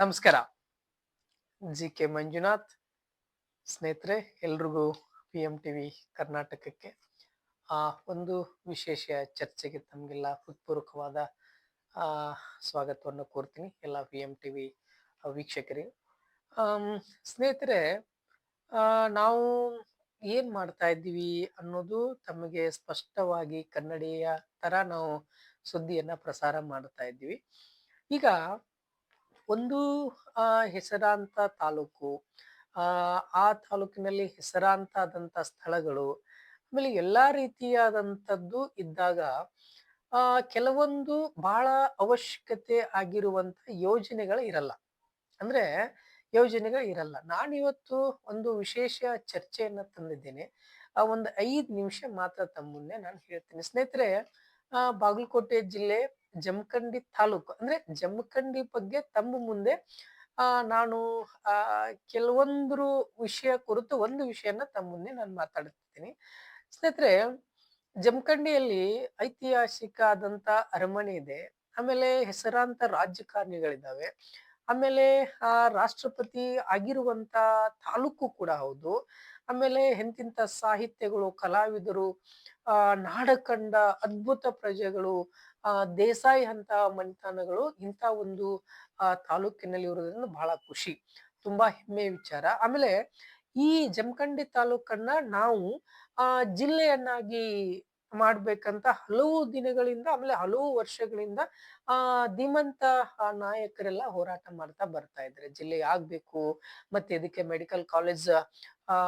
ನಮಸ್ಕಾರ. G K Manjunath ಸ್ನೇಹಿತರೆ ಎಲ್ರಿಗೂ ಪಿ ಎಂ ಟಿ ವಿ ಕರ್ನಾಟಕಕ್ಕೆ. ಆ, ಒಂದು ವಿಶೇಷ ಚರ್ಚೆಗೆ ತಮಗೆಲ್ಲ ಹೃತ್ಪೂರ್ವಕವಾದ ಸ್ವಾಗತವನ್ನು ಕೋರ್ತೀನಿ ಎಲ್ಲ ಪಿ ಎಂ ಟಿ ವಿ ವೀಕ್ಷಕರಿಗೆ. ಸ್ನೇಹಿತರೆ ನಾವು ಏನು ಮಾಡ್ತಾ ಇದ್ದೀವಿ ಅನ್ನೋದು ತಮಗೆ ಸ್ಪಷ್ಟವಾಗಿ ಕನ್ನಡಿಯ ತರ ನಾವು ಸುದ್ದಿಯನ್ನು ಪ್ರಸಾರ ಮಾಡ್ತಾ ಇದ್ದೀವಿ. ಈಗ ಒಂದು ಹೆಸರಾಂತ ತಾಲೂಕು, ಆ ತಾಲೂಕಿನಲ್ಲಿ ಹೆಸರಾಂತ ಆದಂಥ ಸ್ಥಳಗಳು, ಆಮೇಲೆ ಎಲ್ಲಾ ರೀತಿಯಾದಂಥದ್ದು ಇದ್ದಾಗ ಕೆಲವೊಂದು ಬಹಳ ಅವಶ್ಯಕತೆ ಆಗಿರುವಂತ ಯೋಜನೆಗಳು ಇರಲ್ಲ. ಅಂದ್ರೆ ಯೋಜನೆಗಳು ಇರಲ್ಲ. ನಾನಿವತ್ತು ಒಂದು ವಿಶೇಷ ಚರ್ಚೆಯನ್ನು ತಂದಿದ್ದೇನೆ. ಆ, ಒಂದು ಐದು ನಿಮಿಷ ಮಾತ್ರ ತಮ್ಮ ಮುಂದೆ ನಾನು ಹೇಳ್ತೀನಿ. ಸ್ನೇಹಿತರೆ ಬಾಗಲಕೋಟೆ ಜಿಲ್ಲೆ ಜಮಖಂಡಿ ತಾಲೂಕು, ಅಂದ್ರೆ ಜಮಖಂಡಿ ಬಗ್ಗೆ ತಮ್ಮ ಮುಂದೆ ನಾನು ಕೆಲವೊಂದು ವಿಷಯ ಕುರಿತು ಒಂದು ವಿಷಯನ ತಮ್ಮ ಮುಂದೆ ನಾನು ಮಾತಾಡ್ತಿದ್ದೀನಿ ಸ್ನೇಹಿತರೆ, ಜಮಖಂಡಿಯಲ್ಲಿ ಐತಿಹಾಸಿಕ ಆದಂತ ಅರಮನೆ ಇದೆ, ಆಮೇಲೆ ಹೆಸರಾಂತ ರಾಜಕಾರಣಿಗಳಿದ್ದಾವೆ, ಆಮೇಲೆ, ಆ, ರಾಷ್ಟ್ರಪತಿ ಆಗಿರುವಂತ ತಾಲೂಕು ಕೂಡ ಹೌದು, ಆಮೇಲೆ ಎಂತಿಂತ ಸಾಹಿತ್ಯಗಳು, ಕಲಾವಿದರು, ಆ, ನಾಡಕಂಡ ಅದ್ಭುತ ಪ್ರಜೆಗಳು ದೇಸಾಯಿ ಅಂತ ಮನೆತನಗಳು ಇಂಥ ಒಂದು ತಾಲೂಕಿನಲ್ಲಿ ಇರೋದ್ರಿಂದ ಬಹಳ ಖುಷಿ. ತುಂಬಾ ಹೆಮ್ಮೆಯ ವಿಚಾರ. ಆಮೇಲೆ ಈ ಜಮಖಂಡಿ ತಾಲೂಕನ್ನ ನಾವು, ಆ, ಜಿಲ್ಲೆಯನ್ನಾಗಿ ಮಾಡ್ಬೇಕಂತ ಹಲವು ದಿನಗಳಿಂದ, ಆಮೇಲೆ ಹಲವು ವರ್ಷಗಳಿಂದ, ಆ, ಧೀಮಂತ ನಾಯಕರೆಲ್ಲ ಹೋರಾಟ ಮಾಡ್ತಾ ಬರ್ತಾ ಇದ್ದಾರೆ. ಜಿಲ್ಲೆ ಆಗ್ಬೇಕು ಮತ್ತೆ ಇದಕ್ಕೆ ಮೆಡಿಕಲ್ ಕಾಲೇಜ್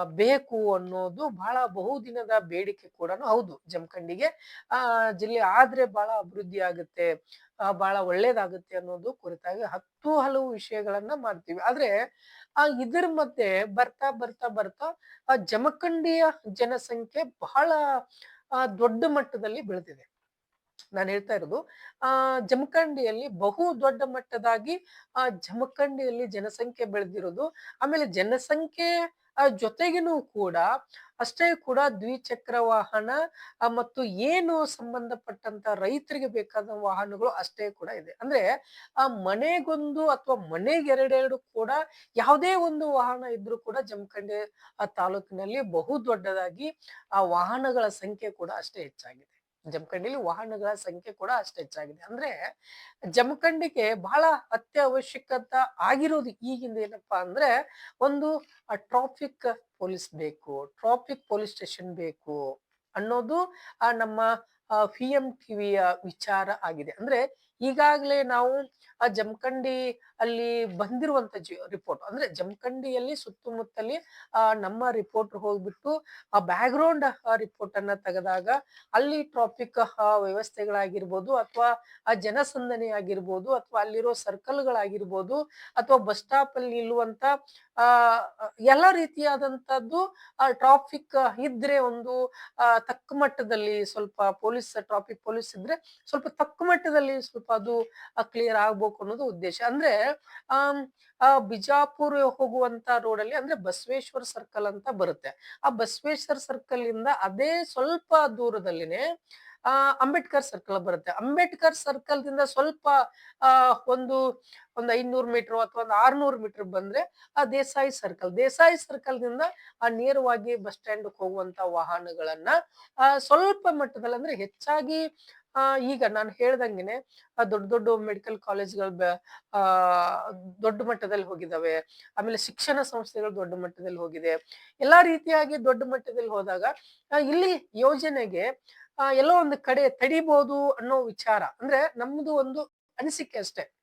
ಬೇಕು ಅನ್ನೋದು ಬಹಳ ಬಹುದಿನದ ಬೇಡಿಕೆ ಕೂಡ ಹೌದು. ಜಮಖಂಡಿಗೆ, ಆ, ಜಿಲ್ಲೆ ಆದ್ರೆ ಬಹಳ ಅಭಿವೃದ್ಧಿ ಆಗುತ್ತೆ ಬಹಳ ಒಳ್ಳೇದಾಗುತ್ತೆ ಅನ್ನೋದು ಕುರಿತಾಗಿ ಹತ್ತು ಹಲವು ವಿಷಯಗಳನ್ನ ಮಾಡ್ತೀವಿ. ಆದ್ರೆ, ಆ, ಇದ್ರ ಮಧ್ಯೆ ಬರ್ತಾ ಬರ್ತಾ ಬರ್ತಾ, ಆ, ಜಮಖಂಡಿಯ ಜನಸಂಖ್ಯೆ ಬಹಳ ದೊಡ್ಡ ಮಟ್ಟದಲ್ಲಿ ಬೆಳೆದಿದೆ. ನಾನು ಹೇಳ್ತಾ ಇರೋದು, ಆ, ಜಮಖಂಡಿಯಲ್ಲಿ ಬಹು ದೊಡ್ಡ ಮಟ್ಟದಾಗಿ, ಆ, ಜಮಖಂಡಿಯಲ್ಲಿ ಜನಸಂಖ್ಯೆ ಬೆಳೆದಿರೋದು, ಆಮೇಲೆ ಜನಸಂಖ್ಯೆ ಜೊತೆಗಿನೂ ಕೂಡ ಅಷ್ಟೇ ಕೂಡ ದ್ವಿಚಕ್ರ ವಾಹನ ಮತ್ತು ಏನು ಸಂಬಂಧಪಟ್ಟಂತ ರೈತರಿಗೆ ಬೇಕಾದ ವಾಹನಗಳು ಅಷ್ಟೇ ಕೂಡ ಇದೆ. ಅಂದ್ರೆ ಆ ಮನೆಗೊಂದು ಅಥವಾ ಮನೆಗೆ ಎರಡೆರಡು ಕೂಡ ಯಾವುದೇ ಒಂದು ವಾಹನ ಇದ್ರೂ ಕೂಡ ಜಮಖಂಡಿ ತಾಲೂಕಿನಲ್ಲಿ ಬಹು ದೊಡ್ಡದಾಗಿ ಆ ವಾಹನಗಳ ಸಂಖ್ಯೆ ಕೂಡ ಅಷ್ಟೇ ಹೆಚ್ಚಾಗಿದೆ. ಜಮಖಂಡಿಲಿ ವಾಹನಗಳ ಸಂಖ್ಯೆ ಕೂಡ ಅಷ್ಟು ಹೆಚ್ಚಾಗಿದೆ. ಅಂದ್ರೆ ಜಮಖಂಡಿಗೆ ಬಹಳ ಅತ್ಯವಶ್ಯಕತ ಆಗಿರೋದು ಈಗಿಂದ ಏನಪ್ಪಾ ಅಂದ್ರೆ ಒಂದು ಟ್ರಾಫಿಕ್ ಪೊಲೀಸ್ ಬೇಕು ಟ್ರಾಫಿಕ್ ಪೊಲೀಸ್ ಸ್ಟೇಷನ್ ಬೇಕು ಅನ್ನೋದು ನಮ್ಮ ಪಿ ಎಂ ಟಿವಿಯ ವಿಚಾರ ಆಗಿದೆ. ಅಂದ್ರೆ ಈಗಾಗಲೇ ನಾವು ಆ ಜಮಖಂಡಿ ಅಲ್ಲಿ ಬಂದಿರುವಂತ ರಿಪೋರ್ಟ್ ಅಂದ್ರೆ ಜಮಖಂಡಿಯಲ್ಲಿ ಸುತ್ತಮುತ್ತಲಿ, ಆ, ನಮ್ಮ ರಿಪೋರ್ಟರ್ ಹೋಗ್ಬಿಟ್ಟು ಆ ಬ್ಯಾಕ್ ಗ್ರೌಂಡ್ ರಿಪೋರ್ಟ್ ಅನ್ನ ತೆಗೆದಾಗ ಅಲ್ಲಿ ಟ್ರಾಫಿಕ್ ವ್ಯವಸ್ಥೆಗಳಾಗಿರ್ಬೋದು ಅಥವಾ ಆ ಜನಸಂದಣಿ ಆಗಿರ್ಬೋದು ಅಥವಾ ಅಲ್ಲಿರೋ ಸರ್ಕಲ್ಗಳಾಗಿರ್ಬೋದು ಅಥವಾ ಬಸ್ ಸ್ಟಾಪ್ ಅಲ್ಲಿ ನಿಲ್ಲುವಂತ ಎಲ್ಲ ರೀತಿಯಾದಂತದ್ದು ಟ್ರಾಫಿಕ್ ಇದ್ರೆ ಒಂದು ತಕ್ಕ ಮಟ್ಟದಲ್ಲಿ ಸ್ವಲ್ಪ ಪೊಲೀಸ್ ಟ್ರಾಫಿಕ್ ಪೊಲೀಸ್ ಇದ್ರೆ ಸ್ವಲ್ಪ ತಕ್ಕ ಮಟ್ಟದಲ್ಲಿ ಸ್ವಲ್ಪ ಅದು ಕ್ಲಿಯರ್ ಆಗ್ಬೇಕು ಅನ್ನೋದು ಉದ್ದೇಶ. ಅಂದ್ರೆ ಆ ಬಿಜಾಪುರ್ ಹೋಗುವಂತ ರೋಡ್ ಅಲ್ಲಿ ಅಂದ್ರೆ ಬಸವೇಶ್ವರ ಸರ್ಕಲ್ ಅಂತ ಬರುತ್ತೆ. ಆ ಬಸವೇಶ್ವರ ಸರ್ಕಲ್ ಇಂದ ಅದೇ ಸ್ವಲ್ಪ ದೂರದಲ್ಲಿನೇ ಆ, ಅಂಬೇಡ್ಕರ್ ಸರ್ಕಲ್ ಬರುತ್ತೆ. ಅಂಬೇಡ್ಕರ್ ಸರ್ಕಲ್ ದಿಂದ ಸ್ವಲ್ಪ ಒಂದು ಒಂದು ಐನೂರು ಮೀಟರ್ ಅಥವಾ ಒಂದು ಆರ್ನೂರು ಮೀಟರ್ ಬಂದ್ರೆ ಆ ದೇಸಾಯಿ ಸರ್ಕಲ್ ದೇಸಾಯಿ ಸರ್ಕಲ್ ದಿಂದ ಆ ನೇರವಾಗಿ ಬಸ್ ಸ್ಟ್ಯಾಂಡ್ ಹೋಗುವಂತ ವಾಹನಗಳನ್ನ ಸ್ವಲ್ಪ ಮಟ್ಟದಲ್ಲಿ ಅಂದ್ರೆ ಹೆಚ್ಚಾಗಿ ಈಗ ನಾನು ಹೇಳ್ದಂಗೆನೆ, ಆ, ದೊಡ್ಡ ದೊಡ್ಡ ಮೆಡಿಕಲ್ ಕಾಲೇಜ್ಗಳು ದೊಡ್ಡ ಮಟ್ಟದಲ್ಲಿ ಹೋಗಿದಾವೆ. ಆಮೇಲೆ ಶಿಕ್ಷಣ ಸಂಸ್ಥೆಗಳು ದೊಡ್ಡ ಮಟ್ಟದಲ್ಲಿ ಹೋಗಿದೆ. ಎಲ್ಲಾ ರೀತಿಯಾಗಿ ದೊಡ್ಡ ಮಟ್ಟದಲ್ಲಿ ಹೋದಾಗ ಇಲ್ಲಿ ಯೋಜನೆಗೆ ಎಲ್ಲೋ ಒಂದು ಕಡೆ ತಡಿಬಹುದು ಅನ್ನೋ ವಿಚಾರ. ಅಂದ್ರೆ ನಮ್ದು ಒಂದು ಅನಿಸಿಕೆ ಅಷ್ಟೇ.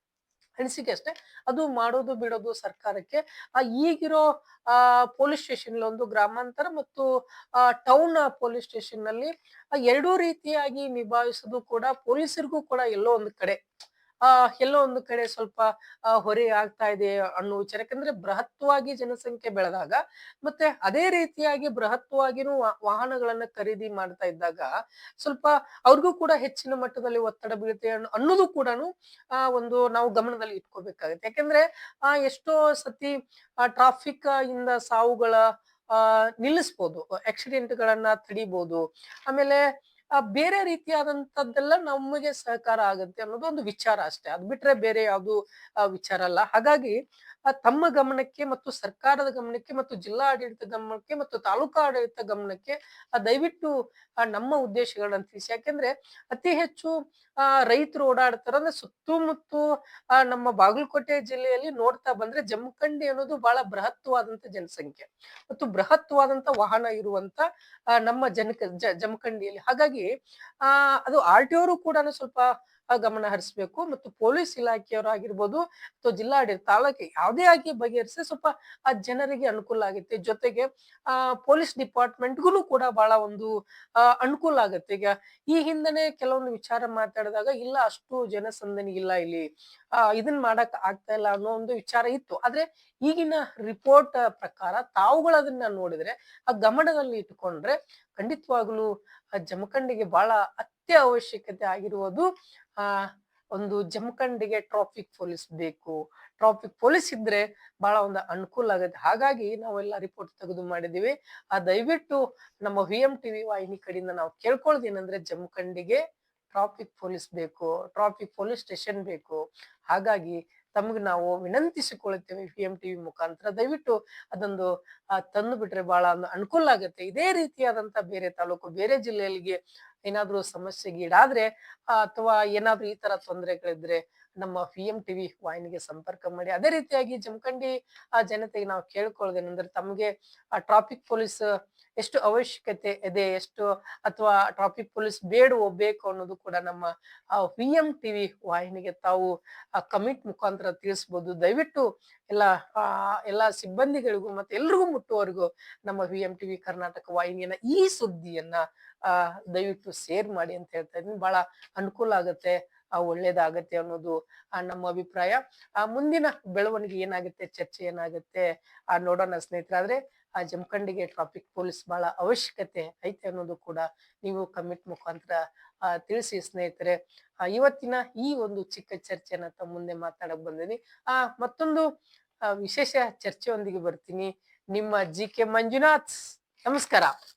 ಅನಿಸಿಕೆ ಅಷ್ಟೇ. ಅದು ಮಾಡೋದು ಬಿಡೋದು ಸರ್ಕಾರಕ್ಕೆ. ಆ, ಈಗಿರೋ, ಆ, ಪೊಲೀಸ್ ಸ್ಟೇಷನ್ ಒಂದು ಗ್ರಾಮಾಂತರ ಮತ್ತು, ಆ, ಟೌನ್ ಪೊಲೀಸ್ ಸ್ಟೇಷನ್ನಲ್ಲಿ ಎರಡೂ ರೀತಿಯಾಗಿ ನಿಭಾಯಿಸೋದು ಕೂಡ ಪೊಲೀಸರಿಗೂ ಕೂಡ ಎಲ್ಲೋ ಒಂದು ಕಡೆ. ಆ, ಎಲ್ಲೋ ಒಂದು ಕಡೆ ಸ್ವಲ್ಪ ಹೊರೆ ಆಗ್ತಾ ಇದೆ ಅನ್ನೋ ವಿಚಾರ. ಯಾಕಂದ್ರೆ ಬೃಹತ್ವಾಗಿ ಜನಸಂಖ್ಯೆ ಬೆಳೆದಾಗ ಮತ್ತೆ ಅದೇ ರೀತಿಯಾಗಿ ಬೃಹತ್ವಾಗಿನೂ ವಾಹನಗಳನ್ನ ಖರೀದಿ ಮಾಡ್ತಾ ಇದ್ದಾಗ ಸ್ವಲ್ಪ ಅವ್ರಿಗೂ ಕೂಡ ಹೆಚ್ಚಿನ ಮಟ್ಟದಲ್ಲಿ ಒತ್ತಡ ಬೀಳುತ್ತೆ ಅನ್ನೋ- ಅನ್ನೋದು ಕೂಡ ಆ, ಒಂದು ನಾವು ಗಮನದಲ್ಲಿ ಇಟ್ಕೋಬೇಕಾಗತ್ತೆ. ಯಾಕಂದ್ರೆ, ಆ, ಎಷ್ಟೋ ಸತಿ ಟ್ರಾಫಿಕ್ ಇಂದ ಸಾವುಗಳ, ಆ, ನಿಲ್ಲಿಸ್ಬೋದು ಆಕ್ಸಿಡೆಂಟ್ ಗಳನ್ನ ತಡಿಬಹುದು ಆಮೇಲೆ ಬೇರೆ ರೀತಿಯಾದಂತದ್ದೆಲ್ಲ ನಮಗೆ ಸಹಕಾರ ಆಗುತ್ತೆ ಅನ್ನೋದು ಒಂದು ವಿಚಾರ ಅಷ್ಟೇ. ಅದ್ ಬಿಟ್ರೆ ಬೇರೆ ಯಾವುದು ವಿಚಾರ ಅಲ್ಲ. ಹಾಗಾಗಿ ಆ, ತಮ್ಮ ಗಮನಕ್ಕೆ ಮತ್ತು ಸರ್ಕಾರದ ಗಮನಕ್ಕೆ ಮತ್ತು ಜಿಲ್ಲಾ ಆಡಳಿತ ಗಮನಕ್ಕೆ ಮತ್ತು ತಾಲೂಕಾ ಆಡಳಿತ ಗಮನಕ್ಕೆ ಆ, ದಯವಿಟ್ಟು ಆ, ನಮ್ಮ ಉದ್ದೇಶಗಳನ್ನ ತಿಳಿಸಿ. ಯಾಕೆಂದ್ರೆ ಅತಿ ಹೆಚ್ಚು ಆ ರೈತರು ಓಡಾಡ್ತಾರೆ ಅಂದ್ರೆ ಸುತ್ತಮುತ್ತು, ಆ ನಮ್ಮ ಬಾಗಲಕೋಟೆ ಜಿಲ್ಲೆಯಲ್ಲಿ ನೋಡ್ತಾ ಬಂದ್ರೆ ಜಮಖಂಡಿ ಅನ್ನೋದು ಬಹಳ ಬೃಹತ್ವಾದಂತ ಜನಸಂಖ್ಯೆ. ಮತ್ತು ಬೃಹತ್ವಾದಂತ ವಾಹನ ಇರುವಂತ ನಮ್ಮ ಜನಕ ಜಮಖಂಡಿಯಲ್ಲಿ. ಹಾಗಾಗಿ, ಆ, ಅದು ಆರ್ ಟಿ ಅವರು ಕೂಡ ಸ್ವಲ್ಪ ಗಮನ ಹರಿಸ್ಬೇಕು ಮತ್ತು ಪೊಲೀಸ್ ಇಲಾಖೆಯವರಾಗಿರ್ಬೋದು ಅಥವಾ ಜಿಲ್ಲಾಡಳಿತ ತಾಲೂಕು ಯಾವುದೇ ಆಗಿ ಬಗೆಹರಿಸಿ ಸ್ವಲ್ಪ ಆ ಜನರಿಗೆ ಅನುಕೂಲ ಆಗುತ್ತೆ. ಜೊತೆಗೆ, ಆ, ಪೊಲೀಸ್ ಡಿಪಾರ್ಟ್ಮೆಂಟ್ಗೂ ಕೂಡ ಬಹಳ ಒಂದು ಅನುಕೂಲ ಆಗುತ್ತೆ. ಈಗ ಈ ಹಿಂದೆ ಕೆಲವೊಂದು ವಿಚಾರ ಮಾತಾಡಿದಾಗ ಇಲ್ಲ, ಅಷ್ಟು ಜನಸಂದಣಿ ಇಲ್ಲ ಇಲ್ಲಿ. ಆ, ಇದನ್ ಮಾಡಕ್ ಆಗ್ತಾ ಇಲ್ಲ ಅನ್ನೋ ಒಂದು ವಿಚಾರ ಇತ್ತು. ಆದ್ರೆ ಈಗಿನ ರಿಪೋರ್ಟ್ ಪ್ರಕಾರ ತಾವುಗಳು ಅದನ್ನ ನೋಡಿದ್ರೆ, ಆ ಗಮನದಲ್ಲಿ ಇಟ್ಕೊಂಡ್ರೆ ಖಂಡಿತವಾಗ್ಲೂ ಜಮಖಂಡಿಗೆ ಬಹಳ ಅತ್ಯವಶ್ಯಕತೆ ಆಗಿರುವುದು, ಆ, ಒಂದು ಜಮಖಂಡಿಗೆ ಟ್ರಾಫಿಕ್ ಪೊಲೀಸ್ ಬೇಕು. ಟ್ರಾಫಿಕ್ ಪೊಲೀಸ್ ಇದ್ರೆ ಬಹಳ ಒಂದು ಅನುಕೂಲ ಆಗುತ್ತೆ. ಹಾಗಾಗಿ ನಾವೆಲ್ಲ ರಿಪೋರ್ಟ್ ತೆಗೆದು ಮಾಡಿದೀವಿ ಆ, ದಯವಿಟ್ಟು ನಮ್ಮ ವಿ ಎಂ ಟಿವಿ ವಾಹಿನಿ ಕಡೆಯಿಂದ ನಾವು ಕೇಳ್ಕೊಳ್ದೇನಂದ್ರೆ ಜಮಖಂಡಿಗೆ ಟ್ರಾಫಿಕ್ ಪೊಲೀಸ್ ಬೇಕು, ಟ್ರಾಫಿಕ್ ಪೊಲೀಸ್ ಸ್ಟೇಷನ್ ಬೇಕು. ಹಾಗಾಗಿ ತಮಗೆ ನಾವು ವಿನಂತಿಸಿಕೊಳ್ಳುತ್ತೇವೆ ಪಿ ಎಂ ಟಿವಿ ಮುಖಾಂತರ. ದಯವಿಟ್ಟು ಅದೊಂದು ತಂದು ಬಿಟ್ರೆ ಬಹಳ ಅನುಕೂಲ ಆಗುತ್ತೆ. ಇದೇ ರೀತಿಯಾದಂತ ಬೇರೆ ತಾಲೂಕು, ಬೇರೆ ಜಿಲ್ಲೆಗಳಿಗೆ ಏನಾದರೂ ಸಮಸ್ಯೆಗೀಡಾದ್ರೆ ಅಥವಾ ಏನಾದ್ರೂ ಈ ತರ ತೊಂದರೆಗಳಿದ್ರೆ ನಮ್ಮ ಪಿ ಎಂ ಟಿವಿ ವಾಹಿನಿಗೆ ಸಂಪರ್ಕ ಮಾಡಿ. ಅದೇ ರೀತಿಯಾಗಿ ಜಮಖಂಡಿ, ಆ, ಜನತೆಗೆ ನಾವು ಕೇಳ್ಕೊಳ್ಳೋದೇನೆಂದ್ರೆ ತಮಗೆ ಟ್ರಾಫಿಕ್ ಪೊಲೀಸ್ ಎಷ್ಟು ಅವಶ್ಯಕತೆ ಇದೆ, ಎಷ್ಟು ಅಥವಾ ಟ್ರಾಫಿಕ್ ಪೊಲೀಸ್ ಬೇಡವೋ ಬೇಕು ಅನ್ನೋದು ಕೂಡ ನಮ್ಮ ವಿ ಎಂ ಟಿವಿ ವಾಹಿನಿಗೆ ತಾವು ಕಮಿಟ್ ಮುಖಾಂತರ ತಿಳಿಸ್ಬೋದು. ದಯವಿಟ್ಟು ಎಲ್ಲ ಎಲ್ಲ ಸಿಬ್ಬಂದಿಗಳಿಗೂ ಮತ್ತೆ ಎಲ್ರಿಗೂ ಮುಟ್ಟುವವರೆಗೂ ನಮ್ಮ ವಿ ಎಂ ಟಿವಿ ಕರ್ನಾಟಕ ವಾಹಿನಿಯನ್ನ ಈ ಸುದ್ದಿಯನ್ನ ದಯವಿಟ್ಟು ಶೇರ್ ಮಾಡಿ ಅಂತ ಹೇಳ್ತಾ ಇದ್ದೀನಿ. ಬಹಳ ಅನುಕೂಲ ಆಗುತ್ತೆ, ಆ, ಒಳ್ಳೇದಾಗತ್ತೆ ಅನ್ನೋದು ನಮ್ಮ ಅಭಿಪ್ರಾಯ. ಆ, ಮುಂದಿನ ಬೆಳವಣಿಗೆ ಏನಾಗುತ್ತೆ, ಚರ್ಚೆ ಏನಾಗುತ್ತೆ, ಆ, ನೋಡೋಣ ಸ್ನೇಹಿತರೆ. ಆದ್ರೆ ಆ ಜಮಖಂಡಿಗೆ ಟ್ರಾಫಿಕ್ ಪೊಲೀಸ್ ಬಹಳ ಅವಶ್ಯಕತೆ ಐತೆ ಅನ್ನೋದು ಕೂಡ ನೀವು ಕಮಿಟ್ ಮುಖಾಂತರ ತಿಳಿಸಿ ಸ್ನೇಹಿತರೆ. ಇವತ್ತಿನ ಈ ಒಂದು ಚಿಕ್ಕ ಚರ್ಚೆನ ತಮ್ಮ ಮುಂದೆ ಮಾತಾಡಕ್ ಬಂದಿನಿ. ಆ, ಮತ್ತೊಂದು ವಿಶೇಷ ಚರ್ಚೆಯೊಂದಿಗೆ ಬರ್ತೀನಿ. ನಿಮ್ಮ ಜಿ ಕೆ ಮಂಜುನಾಥ್. ನಮಸ್ಕಾರ.